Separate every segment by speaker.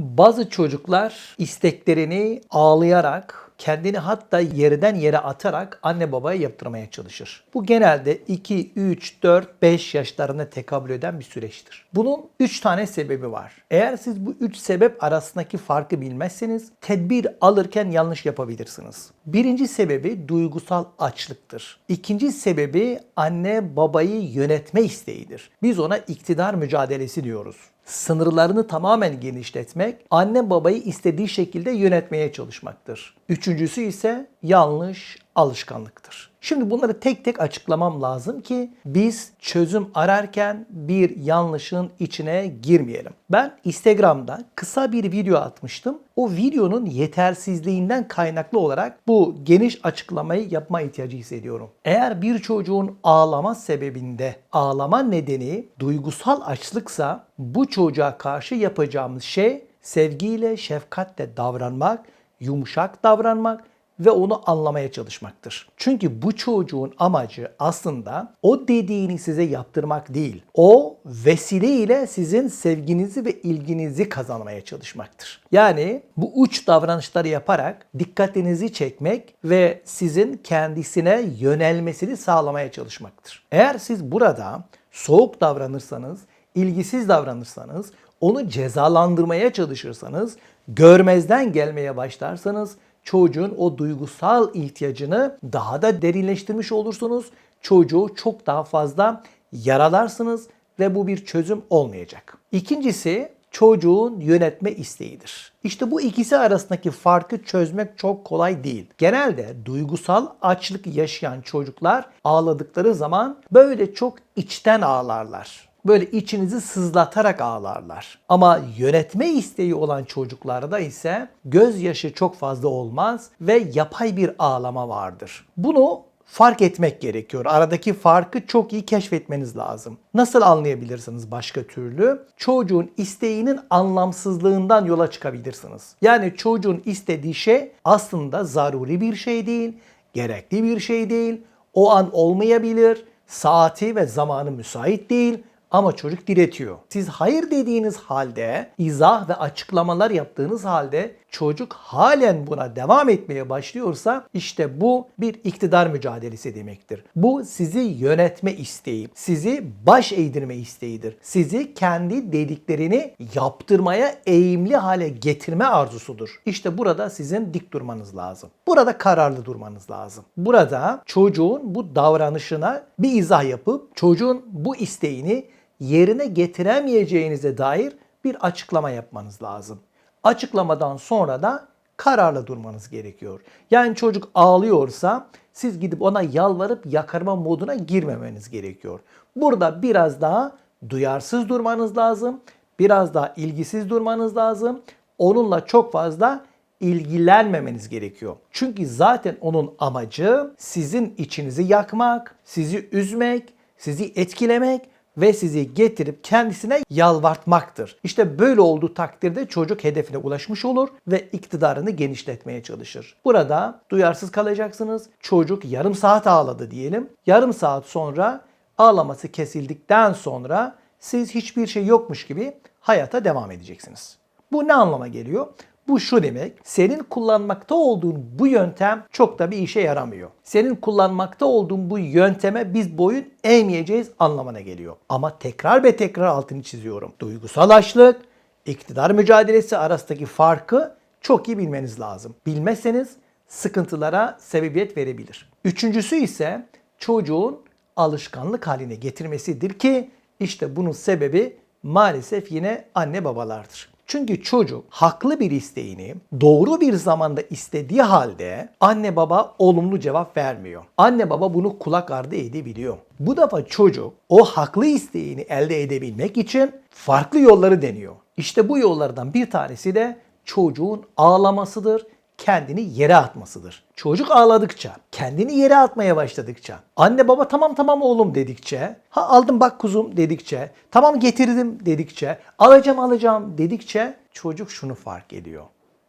Speaker 1: Bazı çocuklar isteklerini ağlayarak, kendini hatta yerden yere atarak anne babaya yaptırmaya çalışır. Bu genelde 2, 3, 4, 5 yaşlarına tekabül eden bir süreçtir. Bunun 3 tane sebebi var. Eğer siz bu 3 sebep arasındaki farkı bilmezseniz tedbir alırken yanlış yapabilirsiniz. Birinci sebebi duygusal açlıktır. İkinci sebebi anne babayı yönetme isteğidir. Biz ona iktidar mücadelesi diyoruz sınırlarını tamamen genişletmek, anne babayı istediği şekilde yönetmeye çalışmaktır. Üçüncüsü ise yanlış alışkanlıktır. Şimdi bunları tek tek açıklamam lazım ki biz çözüm ararken bir yanlışın içine girmeyelim. Ben Instagram'da kısa bir video atmıştım. O videonun yetersizliğinden kaynaklı olarak bu geniş açıklamayı yapma ihtiyacı hissediyorum. Eğer bir çocuğun ağlama sebebinde ağlama nedeni duygusal açlıksa bu çocuğa karşı yapacağımız şey sevgiyle, şefkatle davranmak, yumuşak davranmak ve onu anlamaya çalışmaktır. Çünkü bu çocuğun amacı aslında o dediğini size yaptırmak değil. O vesileyle sizin sevginizi ve ilginizi kazanmaya çalışmaktır. Yani bu uç davranışları yaparak dikkatinizi çekmek ve sizin kendisine yönelmesini sağlamaya çalışmaktır. Eğer siz burada soğuk davranırsanız, ilgisiz davranırsanız, onu cezalandırmaya çalışırsanız, görmezden gelmeye başlarsanız çocuğun o duygusal ihtiyacını daha da derinleştirmiş olursunuz. Çocuğu çok daha fazla yaralarsınız ve bu bir çözüm olmayacak. İkincisi çocuğun yönetme isteğidir. İşte bu ikisi arasındaki farkı çözmek çok kolay değil. Genelde duygusal açlık yaşayan çocuklar ağladıkları zaman böyle çok içten ağlarlar böyle içinizi sızlatarak ağlarlar. Ama yönetme isteği olan çocuklarda ise gözyaşı çok fazla olmaz ve yapay bir ağlama vardır. Bunu fark etmek gerekiyor. Aradaki farkı çok iyi keşfetmeniz lazım. Nasıl anlayabilirsiniz başka türlü? Çocuğun isteğinin anlamsızlığından yola çıkabilirsiniz. Yani çocuğun istediği şey aslında zaruri bir şey değil, gerekli bir şey değil, o an olmayabilir, saati ve zamanı müsait değil ama çocuk diretiyor. Siz hayır dediğiniz halde, izah ve açıklamalar yaptığınız halde çocuk halen buna devam etmeye başlıyorsa işte bu bir iktidar mücadelesi demektir. Bu sizi yönetme isteği, sizi baş eğdirme isteğidir. Sizi kendi dediklerini yaptırmaya eğimli hale getirme arzusudur. İşte burada sizin dik durmanız lazım. Burada kararlı durmanız lazım. Burada çocuğun bu davranışına bir izah yapıp çocuğun bu isteğini yerine getiremeyeceğinize dair bir açıklama yapmanız lazım. Açıklamadan sonra da kararlı durmanız gerekiyor. Yani çocuk ağlıyorsa siz gidip ona yalvarıp yakarma moduna girmemeniz gerekiyor. Burada biraz daha duyarsız durmanız lazım. Biraz daha ilgisiz durmanız lazım. Onunla çok fazla ilgilenmemeniz gerekiyor. Çünkü zaten onun amacı sizin içinizi yakmak, sizi üzmek, sizi etkilemek ve sizi getirip kendisine yalvartmaktır. İşte böyle olduğu takdirde çocuk hedefine ulaşmış olur ve iktidarını genişletmeye çalışır. Burada duyarsız kalacaksınız. Çocuk yarım saat ağladı diyelim. Yarım saat sonra ağlaması kesildikten sonra siz hiçbir şey yokmuş gibi hayata devam edeceksiniz. Bu ne anlama geliyor? Bu şu demek, senin kullanmakta olduğun bu yöntem çok da bir işe yaramıyor. Senin kullanmakta olduğun bu yönteme biz boyun eğmeyeceğiz anlamına geliyor. Ama tekrar ve tekrar altını çiziyorum. Duygusal açlık, iktidar mücadelesi arasındaki farkı çok iyi bilmeniz lazım. Bilmezseniz sıkıntılara sebebiyet verebilir. Üçüncüsü ise çocuğun alışkanlık haline getirmesidir ki işte bunun sebebi maalesef yine anne babalardır. Çünkü çocuk haklı bir isteğini doğru bir zamanda istediği halde anne baba olumlu cevap vermiyor. Anne baba bunu kulak ardı edebiliyor. Bu defa çocuk o haklı isteğini elde edebilmek için farklı yolları deniyor. İşte bu yollardan bir tanesi de çocuğun ağlamasıdır kendini yere atmasıdır. Çocuk ağladıkça, kendini yere atmaya başladıkça, anne baba tamam tamam oğlum dedikçe, ha aldım bak kuzum dedikçe, tamam getirdim dedikçe, alacağım alacağım dedikçe çocuk şunu fark ediyor.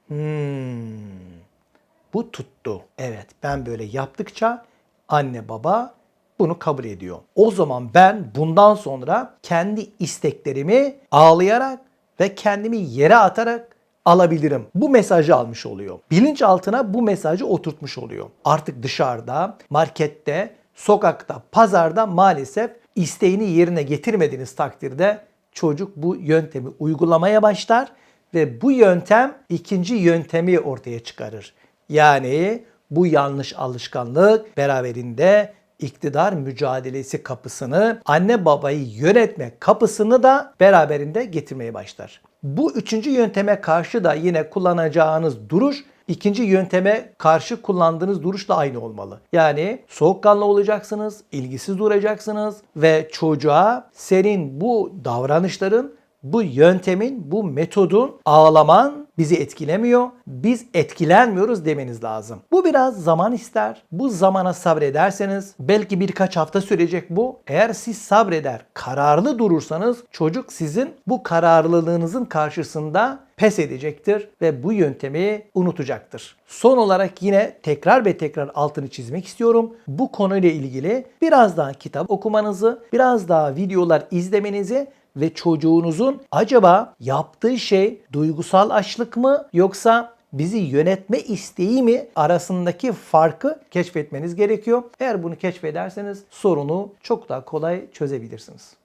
Speaker 1: Hmm, bu tuttu. Evet ben böyle yaptıkça anne baba bunu kabul ediyor. O zaman ben bundan sonra kendi isteklerimi ağlayarak ve kendimi yere atarak alabilirim. Bu mesajı almış oluyor. Bilinçaltına bu mesajı oturtmuş oluyor. Artık dışarıda, markette, sokakta, pazarda maalesef isteğini yerine getirmediğiniz takdirde çocuk bu yöntemi uygulamaya başlar ve bu yöntem ikinci yöntemi ortaya çıkarır. Yani bu yanlış alışkanlık beraberinde iktidar mücadelesi kapısını, anne babayı yönetme kapısını da beraberinde getirmeye başlar. Bu üçüncü yönteme karşı da yine kullanacağınız duruş ikinci yönteme karşı kullandığınız duruşla aynı olmalı. Yani soğukkanlı olacaksınız, ilgisiz duracaksınız ve çocuğa senin bu davranışların bu yöntemin, bu metodun ağlaman bizi etkilemiyor. Biz etkilenmiyoruz demeniz lazım. Bu biraz zaman ister. Bu zamana sabrederseniz belki birkaç hafta sürecek bu. Eğer siz sabreder, kararlı durursanız çocuk sizin bu kararlılığınızın karşısında pes edecektir ve bu yöntemi unutacaktır. Son olarak yine tekrar ve tekrar altını çizmek istiyorum. Bu konuyla ilgili biraz daha kitap okumanızı, biraz daha videolar izlemenizi ve çocuğunuzun acaba yaptığı şey duygusal açlık mı yoksa bizi yönetme isteği mi arasındaki farkı keşfetmeniz gerekiyor. Eğer bunu keşfederseniz sorunu çok daha kolay çözebilirsiniz.